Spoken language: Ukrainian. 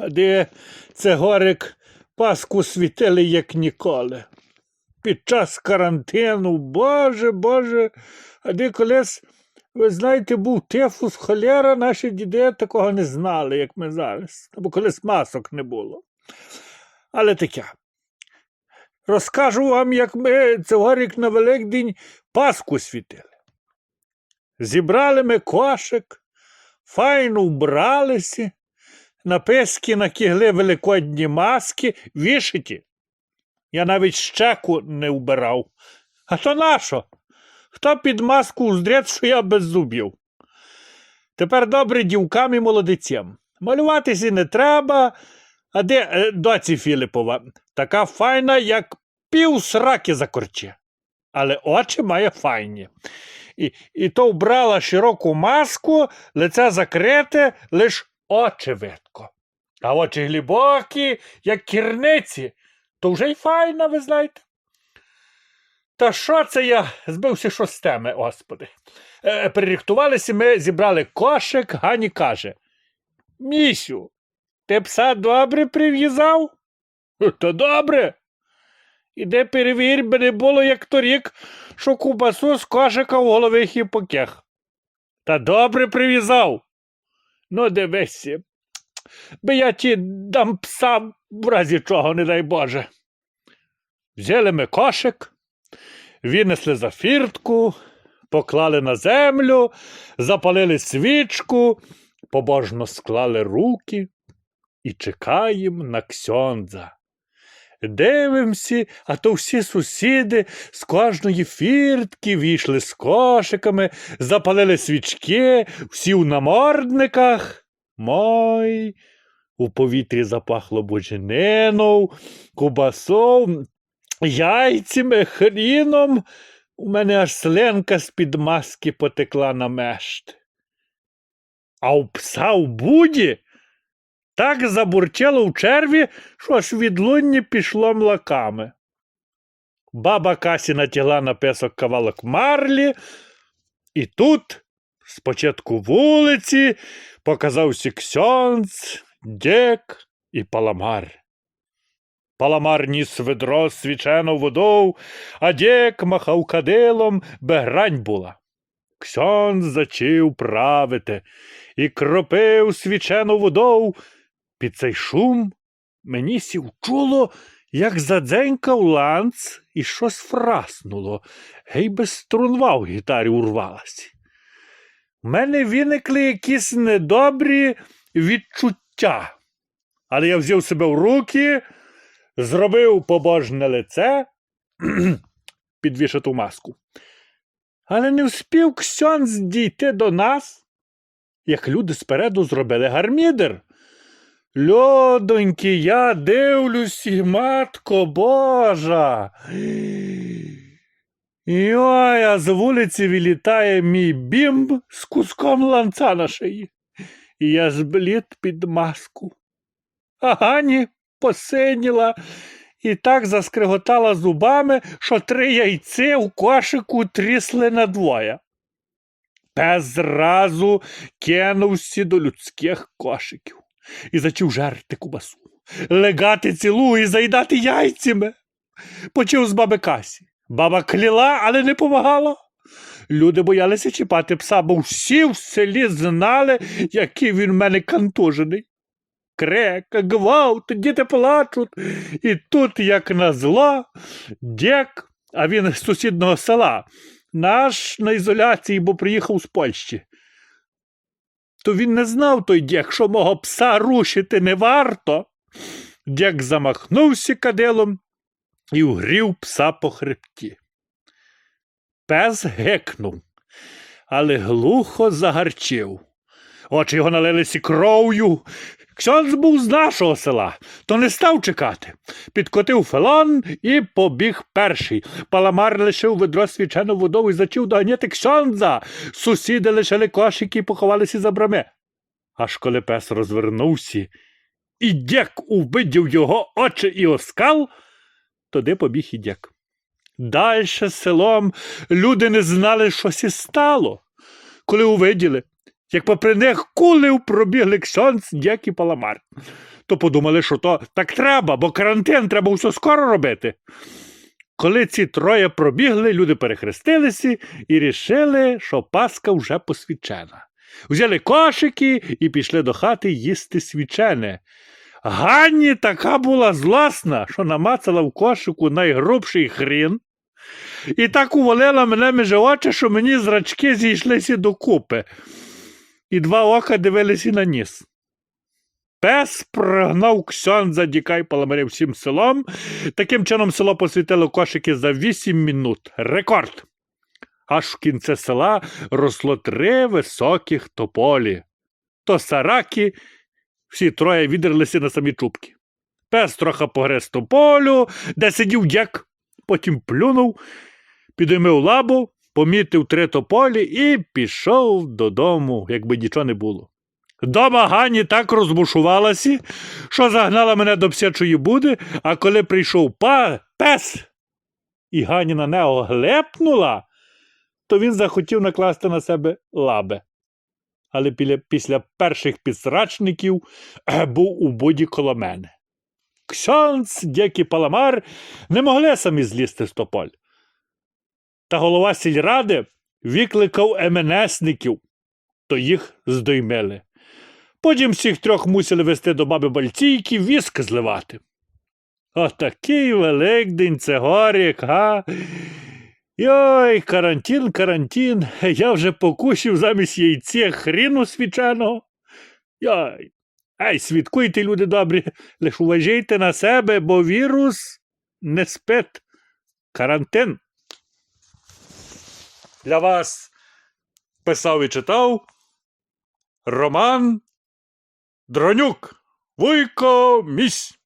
Де це горик Пасху світили, як ніколи. Під час карантину, боже, боже, а де колись, ви знаєте, був тифус, холера, наші діди такого не знали, як ми зараз. Бо колись масок не було. Але таке. Розкажу вам, як ми цьогорік на Великдень Пасху світили. Зібрали ми кошик, файно вбралися, на писки накигли великодні маски, вішиті. Я навіть щеку не вбирав. А то нащо? Хто під маску уздрять, що я без зубів? Тепер добре дівкам і молодицям. Малюватися не треба, а де е, доці Філіпова? Така файна, як пів сраки закорче. Але очі має файні. І, і то вбрала широку маску, лице закрите, лиш очі видко. А очі глибокі, як кірниці, то вже й файна, ви знаєте. Та що це я збився що господи. Е, перерихтувалися ми, зібрали кошик, Гані каже. Місю, ти пса добре прив'язав? То добре. Іде перевір, би не було, як торік, що кубасу з кошика в голови хіпокех. Та добре прив'язав. Ну, дивися. Би я ті дам пса в разі чого, не дай Боже. Взяли ми кошик, винесли за фіртку, поклали на землю, запалили свічку, побожно склали руки і чекаємо на ксьондза. Дивимося, а то всі сусіди з кожної фіртки війшли з кошиками, запалили свічки, всі у намордниках. Мой, у повітрі запахло буженином, кубасом, яйцями, хріном. У мене аж сленка з-під маски потекла на мешт. А у пса в буді так забурчало в черві, що аж відлунні пішло млаками. Баба Касі натягла на песок кавалок марлі, і тут, спочатку вулиці, показався ксьонц, дєк і паламар. Паламар ніс ведро свічену водою, а дєк махав кадилом, бе грань була. Ксьонц зачив правити і кропив свічену водою. Під цей шум мені сів чуло, як задзенькав ланц і щось фраснуло, гей без струнва в гітарі урвалась. У мене виникли якісь недобрі відчуття. Але я взяв себе в руки, зробив побожне лице, підвішату маску. Але не вспів Ксьонз дійти до нас, як люди спереду зробили гармідер. Льодоньки, я дивлюсь, і, матко Божа. Йой, а з вулиці вилітає мій бімб з куском ланца на шиї. І я зблід під маску. А Гані посиніла і так заскриготала зубами, що три яйці в кошику трісли надвоє. Пес зразу кинувся до людських кошиків і зачав жерти кубасу, легати цілу і заїдати яйцями. Почув з баби Касі. Баба кляла, але не помагала. Люди боялися чіпати пса, бо всі в селі знали, який він в мене кантужений. Крек, гвалт, діти плачуть. І тут, як назло, дєк, а він з сусіднього села, наш на ізоляції, бо приїхав з Польщі. То він не знав той дяк, що мого пса рушити не варто. Дяк замахнувся кадилом і вгрів пса по хребті. Пес гекнув, але глухо загарчив. Очі його налилися кров'ю. Ксьонз був з нашого села, то не став чекати. Підкотив фелон і побіг перший. Паламар лишив ведро свічену водою і зачив доганяти Ксьонза. Сусіди лишили кошики і поховалися за брами. Аж коли пес розвернувся, і дяк увидів його очі і оскал, туди побіг і дяк. Дальше селом люди не знали, що сі стало. Коли увиділи, як попри них кулив пробігли ксьонц, дяк і паламар. То подумали, що то так треба, бо карантин треба все скоро робити. Коли ці троє пробігли, люди перехрестилися і рішили, що Пасха вже посвячена. Взяли кошики і пішли до хати їсти свічене. Ганні така була зласна, що намацала в кошику найгрубший хрін, і так увалила мене між очі, що мені зрачки зійшлися докупи, і два ока дивилися на ніс. Пес прогнав ксьонза дікай паламарів всім селом. Таким чином село посвітило кошики за 8 минут. Рекорд. Аж в кінце села росло три високих тополі. То сараки, всі троє відрилися на самі чубки. Пес трохи погриз тополю, де сидів дяк, потім плюнув, підіймив лабу, помітив три тополі і пішов додому, якби нічого не було. Дома Гані так розбушувалася, що загнала мене до псячої буди, а коли прийшов па, пес, і Гані на нього глепнула, то він захотів накласти на себе лаби. Але після, перших підсрачників був у буді коло мене. Ксьонц, дяк і паламар не могли самі злізти з тополь. Та голова сільради викликав МНСників, то їх здоймили. Потім всіх трьох мусили вести до баби Бальційки віск зливати. Отакий великдень це горік, га? Йой, карантин, карантин, я вже покусив замість яйця хріну свіченого. Йой. Ай, свідкуйте, люди добрі, лиш уважайте на себе, бо вірус не спить. Карантин. Для вас писав і читав Роман Дронюк. Вуйко місь.